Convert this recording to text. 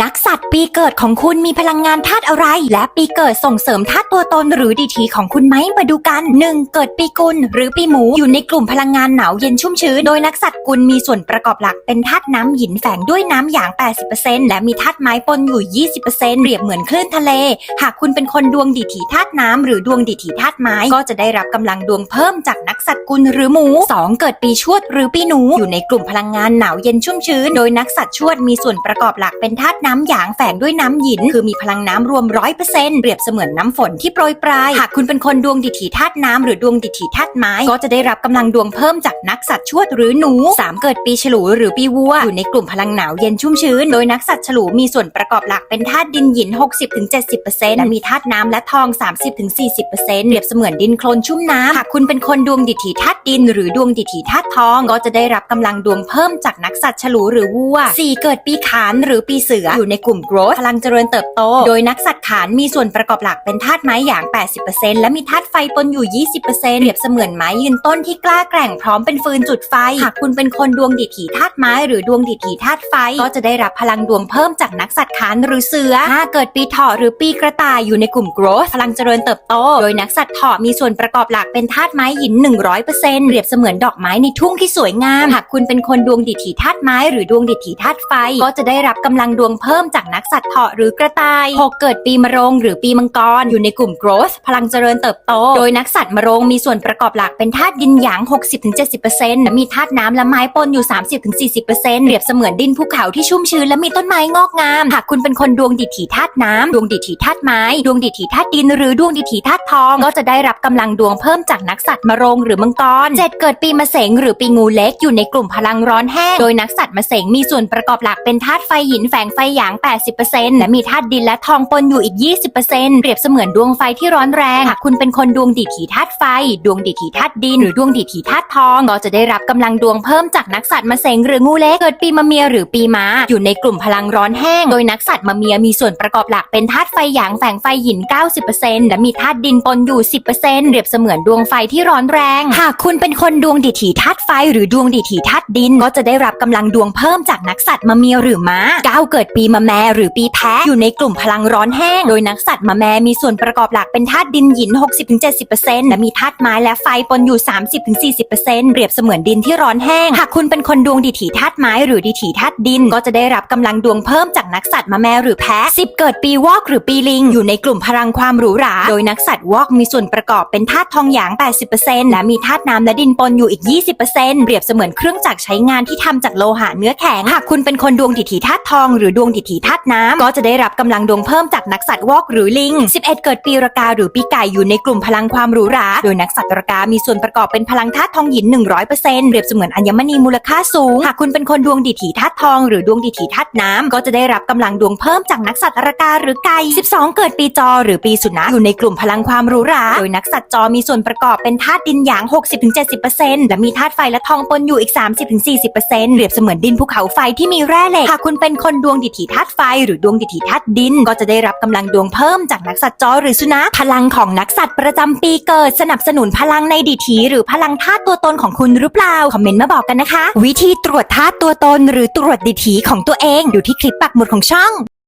นักสัตว์ปีเกิดของคุณมีพลังงานธาตุอะไร และปีเกิดส่งเสริมธาตุตัวตนหรือดีทีของคุณไหมมาดูกัน 1. เกิดปีกุลหรือปีหมูอยู่ในกลุ่มพลังงานหนาวเย็นชุ่มชื้นโดยนักสัตว์กุลมีส่วนประกอบหลักเป็นธาตุน้ำหยินแฝงด้วยน้ำหยาง 80%และมีธาตุไม้ปนอยู่ 20%เปรียบเหมือนคลื่นทะเล หากคุณเป็นคนดวงดีถีธาตุน้ำหรือดวงดีถีธาตุไม้ก็จะได้รับกำลังดวงเพิ่มจากนักสัตว์กุลหรือหมู 2. เกิดปีชวดหรือปีหนูอยู่ในกลุ่มพลังงานหนาวเย็นชุ่มชื้นโดยนักสัตว์ชวดมีส่วนประกอบหลักเป็นธาตุน้ำหยางแฝงด้วยน้ำหยิน คือมีพลังน้ำรวมร้อยเปอร์เซ็นต์เปรียบเสมือนน้ำฝนที่โปรยปลาย หากคุณเป็นคนดวงดิถีธาตุน้ำหรือดวงดิถีธาตุไม้ ก็จะได้รับกำลังดวงเพิ่มจากนักสัตว์ชวดหรือหนู 3. เกิดปีฉลูหรือปีวัว อยู่ในกลุ่มพลังหนาวเย็นชุ่มชื้น โดยนักสัตว์ฉลูมีส่วนประกอบหลักเป็นธาตุดินหยิน 60-70%และมีธาตุน้ำและทอง 30-40%เปรียบเสมือนดินโคลนชุ่มน้ำหากคุณเป็นคนดวงดิถีธาตุดิน หรือดวงดิถีธาตุทอง ก็จะได้รับกำลังดวงเพิ่มจากนักสัตว์ฉลูหรือวัว 4. เกิดปีขานหรือปีเสืออยู่ในกลุ่ม growth พลังเจริญเติบโต โดยนักสัตว์ขานมีส่วนประกอบหลักเป็นธาตุไม้อย่าง 80%และมีธาตุไฟปนอยู่ 20%เปรียบเสมือนไม้ยืนต้นที่กล้าแกร่งพร้อมเป็นฟืนจุดไฟ หากคุณเป็นคนดวงดิถีธาตุไม้หรือดวงดิถีธาตุไฟ ก็จะได้รับพลังดวงเพิ่มจากนักสัตว์ขานหรือเสือ5เกิดปีเถาะหรือปีกระต่ายอยู่ในกลุ่ม growth พลังเจริญเติบโต โดยนักสัตว์เถาะมีส่วนประกอบหลักเป็นธาตุไม้หิน 100%เปรียบเสมือนดอกไม้ในทุ่งที่สวยงาม หากคุณเป็นคนดวงดิถีธาตุไม้หรือดวงดิถีธาตุไฟ ก็จะได้รับกำลังดวงเพิ่มจากนักสัตว์เถาะหรือกระต่าย 6 เกิดปีมะโรงหรือปีมังกร อยู่ในกลุ่ม growth พลังเจริญเติบโต โดยนักสัตว์มะโรงมีส่วนประกอบหลักเป็นธาตุยินหยาง 60-70%มีธาตุน้ำและไม้ปนอยู่ 30-40%เปรียบเสมือนดินภูเขาที่ชุ่มชื้นและมีต้นไม้งอกงาม หากคุณเป็นคนดวงดิถีธาตุน้ำดวงดิถีธาตุไม้ ดวงดิถีธาตุดิน หรือดวงดิถีธาตุทอง ก็จะได้รับกำลังดวงเพิ่มจากนักสัตว์มะโรงหรือมังกร7เกิดปีมะเสงหรือปีงูเล็กอยู่ในกลุ่มพลังร้อนแห้ง โดยนักสัตว์มะเสงมีส่วนประกอบหลักเป็นธาตุไฟหินแฝงไฟหยาง 80%และมีธาตุดินและทองปนอยู่อีก 20%เปรียบเสมือนดวงไฟที่ร้อนแรงหากคุณเป็นคนดวงดิถีธาตุไฟ ดวงดิถีธาตุดิน หรือดวงดิถีธาตุทองก็จะได้รับกำลังดวงเพิ่มจากนักสัตว์มะเสงหรืองูเล็กเกิดปีมะเมียหรือปีม้าอยู่ในกลุ่มพลังร้อนแห้ง โดยนักสัตว์มะเมียมีส่วนประกอบหลักเป็นธาตุไฟหยางแฝงไฟหิน 90%และมีธาตุดินปนอยู่ 10%เปรียบเสมือนดวงไฟที่ร้อนแรง หากคุณเป็นคนดวงดิถีธาตุไฟ หรือดวงดิถีธาตุดินก็จะได้รับกำลังดวงเพิ่มจากนักสัตว์มะเมียหรือม้าก้าวเกิดปีมะแมหรือปีแพะอยู่ในกลุ่มพลังร้อนแห้ง โดยนักสัตว์มะแมมีส่วนประกอบหลักเป็นธาตุดินหิน 60-70%และมีธาตุไม้และไฟปนอยู่ 30-40%เปรียบเสมือนดินที่ร้อนแห้ง หากคุณเป็นคนดวงดิถีธาตุไม้หรือดิถีธาตุดิน ก็จะได้รับกำลังดวงเพิ่มจากนักสัตว์มะแมหรือแพะ10เกิดปีวอกหรือปีลิง อยู่ในกลุ่มพลังความหรูหรา โดยนักสัตว์วอกมีส่วนประกอบเป็นธาตุทองหยาง 80%และมีธาตุน้ำและดินปนอยู่อีก 20%เปรียบเสมือนเครื่องจักรใช้งานที่ทำจากโลหะเนื้อแข็ง หากคุณเป็นคนดวงดิถีธาตุทองหรือดวงดิถีธาตุน้ำก็จะได้รับกำลังดวงเพิ่มจากนักสัตว์วอกหรือลิง 11 เกิดปีรากาหรือปีไก่อยู่ในกลุ่มพลังความหรูหรา โดยนักสัตว์รากามีส่วนประกอบเป็นพลังธาตุทองหยิน 100%เปรียบเสมือนอัญมณีมูลค่าสูง หากคุณเป็นคนดวงดิถีธาตุทอง หรือดวงดิถีธาตุน้ำก็จะได้รับกำลังดวงเพิ่มจากนักสัตว์รากาหรือไก่ 12 เกิดปีจอหรือปีสุนัขอยู่ในกลุ่มพลังความหรูหรา โดยนักสัตว์จอมีส่วนประกอบเป็นธาตุดินหยาง 60-70%และมีธาตุไฟและทองปนอยู่อีก 30-40%เปรียบเสมือนดินภูเขาไฟที่มีแร่เหล็กหากคุณเป็นคนดวงดิถีธาตุไฟ หรือดวงดิถีธาตุดิน ก็จะได้รับกำลังดวงเพิ่มจากนักสัตว์จอหรือสุนัขพลังของนักสัตว์ประจำปีเกิดสนับสนุนพลังในดิถีหรือพลังธาตุตัวตนของคุณหรือเปล่าคอมเมนต์มาบอกกันนะคะ วิธีตรวจธาตุตัวตน หรือตรวจดิถีของตัวเองอยู่ที่คลิปปักหมุดของช่อง